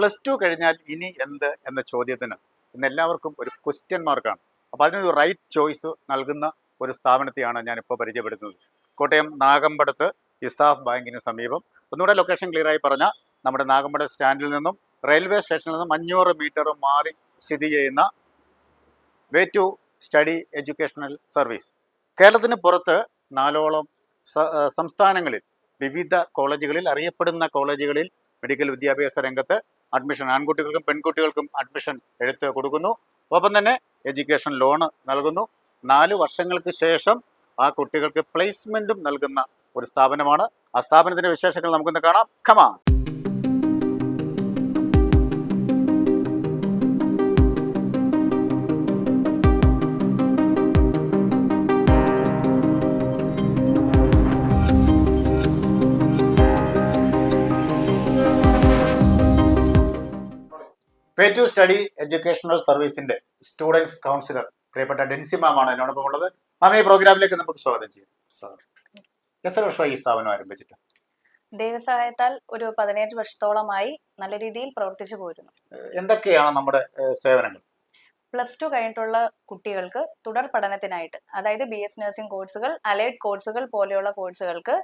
Plus two കഴിഞ്ഞാൽ ഇനി എന്ത് എന്ന ചോദ്യത്തിന് ഇന്ന് എല്ലാവർക്കും ഒരു ക്വസ്റ്റ്യൻ മാർക്കാണ് അപ്പോൾ അതിനൊരു റൈറ്റ് ചോയ്സ് നൽകുന്ന ഒരു സ്ഥാപനത്തെയാണ് ഞാനിപ്പോൾ പരിചയപ്പെടുത്തുന്നത് കോട്ടയം നാഗമ്പടത്ത് ഇസാഫ് ബാങ്കിന് സമീപം. ഒന്നുകൂടെ ലൊക്കേഷൻ ക്ലിയറായി പറഞ്ഞാൽ നമ്മുടെ നാഗമ്പടം സ്റ്റാൻഡിൽ നിന്നും റെയിൽവേ സ്റ്റേഷനിൽ നിന്നും അഞ്ഞൂറ് മീറ്റർ മാറി സ്ഥിതി ചെയ്യുന്ന way to study educational service കേരളത്തിന് പുറത്ത് നാലോളം സംസ്ഥാനങ്ങളിൽ വിവിധ കോളേജുകളിൽ അറിയപ്പെടുന്ന കോളേജുകളിൽ മെഡിക്കൽ വിദ്യാഭ്യാസ രംഗത്ത് അഡ്മിഷൻ. ആൺകുട്ടികൾക്കും പെൺകുട്ടികൾക്കും അഡ്മിഷൻ എടുത്ത് കൊടുക്കുന്നു. ഒപ്പം തന്നെ എഡ്യൂക്കേഷൻ ലോണ് നൽകുന്നു. നാല് വർഷങ്ങൾക്ക് ശേഷം ആ കുട്ടികൾക്ക് പ്ലേസ്മെന്റും നൽകുന്ന ഒരു സ്ഥാപനമാണ്. ആ സ്ഥാപനത്തിന്റെ വിശേഷങ്ങൾ നമുക്കിന്ന് കാണാം. കമാ പേ ടു സ്റ്റഡി എഡ്യൂക്കേഷണൽ സർവീസിന്റെ സ്റ്റുഡൻസ് കൗൺസിലർ പ്രിയപ്പെട്ട ഡെൻസി മാമാണ് എന്നോടൊപ്പം ഉള്ളത്. മാം ഈ പ്രോഗ്രാമിലേക്ക് നമുക്ക് സ്വാഗതം ചെയ്യാം. എത്ര വർഷമായി ഈ സ്ഥാപനം ആരംഭിച്ചിട്ട്? ദൈവസഹായത്താൽ ഒരു പതിനേഴ് വർഷത്തോളമായി നല്ല രീതിയിൽ പ്രവർത്തിച്ചു പോരുന്നു. എന്തൊക്കെയാണ് നമ്മുടെ സേവനങ്ങൾ? പ്ലസ് ടു കഴിഞ്ഞിട്ടുള്ള കുട്ടികൾക്ക് തുടർ പഠനത്തിനായിട്ട് അതായത് ബി എസ് നഴ്സിംഗ് കോഴ്സുകൾ അലൈഡ് കോഴ്സുകൾ പോലെയുള്ള കോഴ്സുകൾക്ക്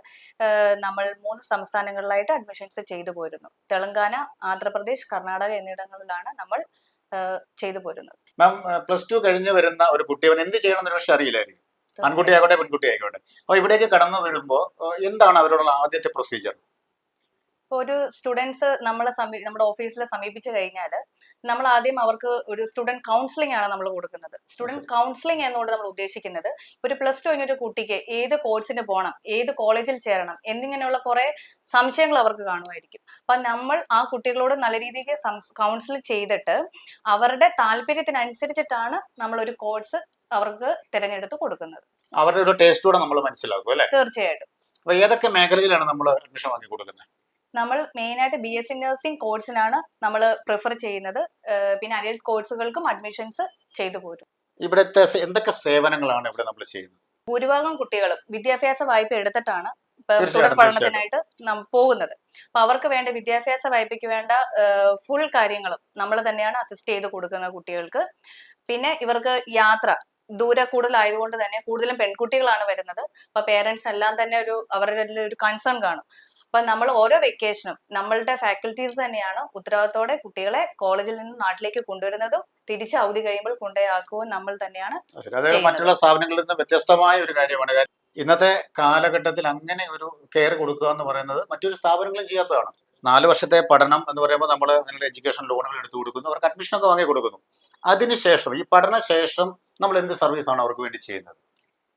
നമ്മൾ മൂന്ന് സംസ്ഥാനങ്ങളിലായിട്ട് അഡ്മിഷൻസ് ചെയ്തു പോരുന്നു. തെലങ്കാന ആന്ധ്രാപ്രദേശ് കർണാടക എന്നിടങ്ങളിലാണ് നമ്മൾ ചെയ്തു പോരുന്നത്. മാം പ്ലസ് ടു കഴിഞ്ഞ് വരുന്ന ഒരു കുട്ടി അവൻ എന്ത് ചെയ്യണം എന്ന് പക്ഷെ അറിയില്ലായിരിക്കും. ആൺകുട്ടി ആയിക്കോട്ടെ പെൺകുട്ടി ആയിക്കോട്ടെ അപ്പോൾ ഇവിടേക്ക് കടന്നു വരുമ്പോൾ എന്താണ് അവരോടുള്ള ആദ്യത്തെ പ്രൊസീജിയർ ഇപ്പോൾ ഒരു സ്റ്റുഡൻസ് നമ്മളെ സമീ നമ്മുടെ ഓഫീസിൽ സമീപിച്ചു കഴിഞ്ഞാൽ നമ്മൾ ആദ്യം അവർക്ക് ഒരു സ്റ്റുഡന്റ് കൗൺസിലിംഗ് ആണ് നമ്മൾ കൊടുക്കുന്നത്. സ്റ്റുഡന്റ് കൗൺസിലിംഗ് എന്നുകൊണ്ട് നമ്മൾ ഉദ്ദേശിക്കുന്നത് ഒരു പ്ലസ് ടു കഴിഞ്ഞൊരു കുട്ടിക്ക് ഏത് കോഴ്സിന് പോകണം ഏത് കോളേജിൽ ചേരണം എന്നിങ്ങനെയുള്ള കുറേ സംശയങ്ങൾ അവർക്ക് കാണുമായിരിക്കും. അപ്പൊ നമ്മൾ ആ കുട്ടികളോട് നല്ല രീതിക്ക് കൗൺസിൽ ചെയ്തിട്ട് അവരുടെ താല്പര്യത്തിനനുസരിച്ചിട്ടാണ് നമ്മൾ ഒരു കോഴ്സ് അവർക്ക് തിരഞ്ഞെടുത്ത് കൊടുക്കുന്നത്. അവരുടെ ഒരു ടേസ്റ്റോടെ നമ്മൾ മനസ്സിലാക്കും അല്ലേ? തീർച്ചയായിട്ടും. അപ്പോൾ ഏതൊക്കെ മേഖലയിലാണ് നമ്മൾ അഡ്മിഷൻ വാങ്ങി കൊടുക്കുന്നത്? നമ്മൾ മെയിൻ ആയിട്ട് ബി എസ് സി നഴ്സിംഗ് കോഴ്സിനാണ് നമ്മൾ പ്രിഫർ ചെയ്യുന്നത്. പിന്നെ അരിയൽ കോഴ്സുകൾക്കും അഡ്മിഷൻസ് ചെയ്തു പോരും ഇവിടുത്തെ എന്തൊക്കെ സേവനങ്ങളാണ് ഇവിടെ നമ്മൾ ചെയ്യുന്നത്? ഭൂരിഭാഗം കുട്ടികളും വിദ്യാഭ്യാസ വായ്പ എടുത്തിട്ടാണ് തുടർ പഠനത്തിനായിട്ട് പോകുന്നത്. അപ്പൊ അവർക്ക് വേണ്ട വിദ്യാഭ്യാസ വായ്പയ്ക്ക് വേണ്ട ഫുൾ കാര്യങ്ങളും നമ്മൾ തന്നെയാണ് അസിസ്റ്റ് ചെയ്ത് കൊടുക്കുന്നത് കുട്ടികൾക്ക്. പിന്നെ ഇവർക്ക് യാത്ര ദൂരെ കൂടുതലായതുകൊണ്ട് തന്നെ കൂടുതലും പെൺകുട്ടികളാണ് വരുന്നത്. അപ്പൊ പേരൻസ് എല്ലാം തന്നെ ഒരു അവരുടെ ഒരു കൺസേൺ കാണും. അപ്പൊ നമ്മൾ ഓരോ വെക്കേഷനും നമ്മളുടെ ഫാക്കൽറ്റീസ് തന്നെയാണ് ഉത്തരവാദിത്തോടെ കുട്ടികളെ കോളേജിൽ നിന്ന് നാട്ടിലേക്ക് കൊണ്ടുവരുന്നതും തിരിച്ച് അവധി കഴിയുമ്പോൾ കൊണ്ടുപോയാക്കുകയും നമ്മൾ തന്നെയാണ്. മറ്റുള്ള സ്ഥാപനങ്ങളിൽ നിന്ന് വ്യത്യസ്തമായ ഒരു കാര്യമാണ്. ഇന്നത്തെ കാലഘട്ടത്തിൽ അങ്ങനെ ഒരു കെയർ കൊടുക്കുക എന്ന് പറയുന്നത് മറ്റൊരു സ്ഥാപനങ്ങളും ചെയ്യാത്തതാണ്. നാല് വർഷത്തെ പഠനം എന്ന് പറയുമ്പോൾ നമ്മൾ അതിനുള്ള എഡ്യൂക്കേഷൻ ലോണുകൾ എടുത്തു കൊടുക്കുന്നു. അവർക്ക് അഡ്മിഷനൊക്കെ വാങ്ങി കൊടുക്കുന്നു. അതിനുശേഷം ഈ പഠനശേഷം നമ്മൾ എന്ത് സർവീസാണ് അവർക്ക് വേണ്ടി ചെയ്യുന്നത്?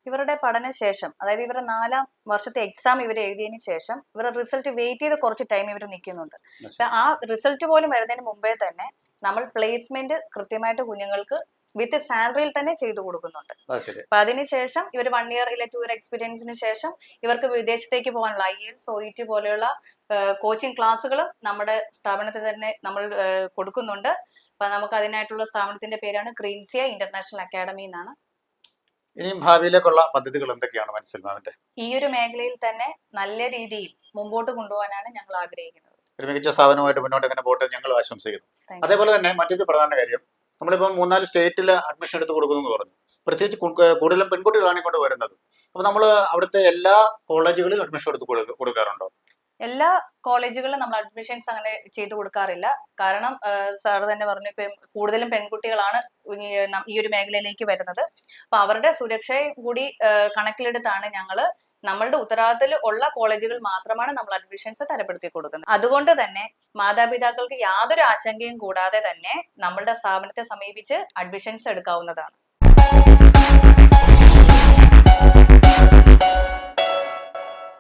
ഇവരുടെ പഠനശേഷം അതായത് ഇവരുടെ നാലാം വർഷത്തെ എക്സാം ഇവർ എഴുതിയതിന് ശേഷം ഇവരുടെ റിസൾട്ട് വെയിറ്റ് ചെയ്ത് കുറച്ച് ടൈം ഇവർ നിൽക്കുന്നുണ്ട്. ആ റിസൾട്ട് പോലും വരുന്നതിന് മുമ്പേ തന്നെ നമ്മൾ പ്ലേസ്മെന്റ് കൃത്യമായിട്ട് കുഞ്ഞുങ്ങൾക്ക് വിത്ത് സാലറിയിൽ തന്നെ ചെയ്തു കൊടുക്കുന്നുണ്ട്. അപ്പൊ അതിനുശേഷം ഇവർ വൺ ഇയർ ഇല്ല ടു ഇയർ എക്സ്പീരിയൻസിന് ശേഷം ഇവർക്ക് വിദേശത്തേക്ക് പോകാനുള്ള ഐ എൽ ഒ ഇ പോലെയുള്ള കോച്ചിങ് ക്ലാസ്സുകളും നമ്മുടെ സ്ഥാപനത്തിൽ തന്നെ നമ്മൾ കൊടുക്കുന്നുണ്ട്. അപ്പൊ നമുക്ക് അതിനായിട്ടുള്ള സ്ഥാപനത്തിന്റെ പേരാണ് ക്രീൻസിയ ഇന്റർനാഷണൽ അക്കാഡമി എന്നാണ് ഇനിയും ഭാവിയിലേക്കുള്ള പദ്ധതികൾ എന്തൊക്കെയാണ് മനസ്സിലാവിന്റെ ഈ ഒരു മേഖലയിൽ തന്നെ നല്ല രീതിയിൽ മുമ്പോട്ട് കൊണ്ടുപോകാനാണ് ഞങ്ങൾ ആഗ്രഹിക്കുന്നത്. ഒരു മികച്ച സ്ഥാപനമായിട്ട് മുന്നോട്ട് ഇങ്ങനെ പോട്ടെ ഞങ്ങൾ ആശംസിക്കുന്നു. അതേപോലെ തന്നെ മറ്റൊരു പ്രധാന കാര്യം നമ്മളിപ്പം മൂന്നാൽ സ്റ്റേറ്റിൽ അഡ്മിഷൻ എടുത്ത് കൊടുക്കുന്നു എന്ന് പറഞ്ഞു. പ്രത്യേകിച്ച് കൂടുതലും പെൺകുട്ടികളാണ് ഇങ്ങോട്ട് വരുന്നത്. അപ്പോൾ നമ്മൾ അവിടുത്തെ എല്ലാ കോളേജുകളിലും അഡ്മിഷൻ എടുത്ത് കൊടുക്കാറുണ്ടോ? എല്ലാ കോളേജുകളിലും നമ്മൾ അഡ്മിഷൻസ് അങ്ങനെ ചെയ്തു കൊടുക്കാറില്ല. കാരണം സാർ തന്നെ പറഞ്ഞു ഇപ്പം കൂടുതലും പെൺകുട്ടികളാണ് ഈ ഒരു മേഖലയിലേക്ക് വരുന്നത്. അപ്പൊ അവരുടെ സുരക്ഷയും കൂടി കണക്കിലെടുത്താണ് ഞങ്ങൾ നമ്മളുടെ ഉത്തരവാദിത്തത്തിൽ ഉള്ള കോളേജുകൾ മാത്രമാണ് നമ്മൾ അഡ്മിഷൻസ് തരപ്പെടുത്തി കൊടുക്കുന്നത്. അതുകൊണ്ട് തന്നെ മാതാപിതാക്കൾക്ക് യാതൊരു ആശങ്കയും കൂടാതെ തന്നെ നമ്മളുടെ സ്ഥാപനത്തെ സമീപിച്ച് അഡ്മിഷൻസ് എടുക്കാവുന്നതാണ്.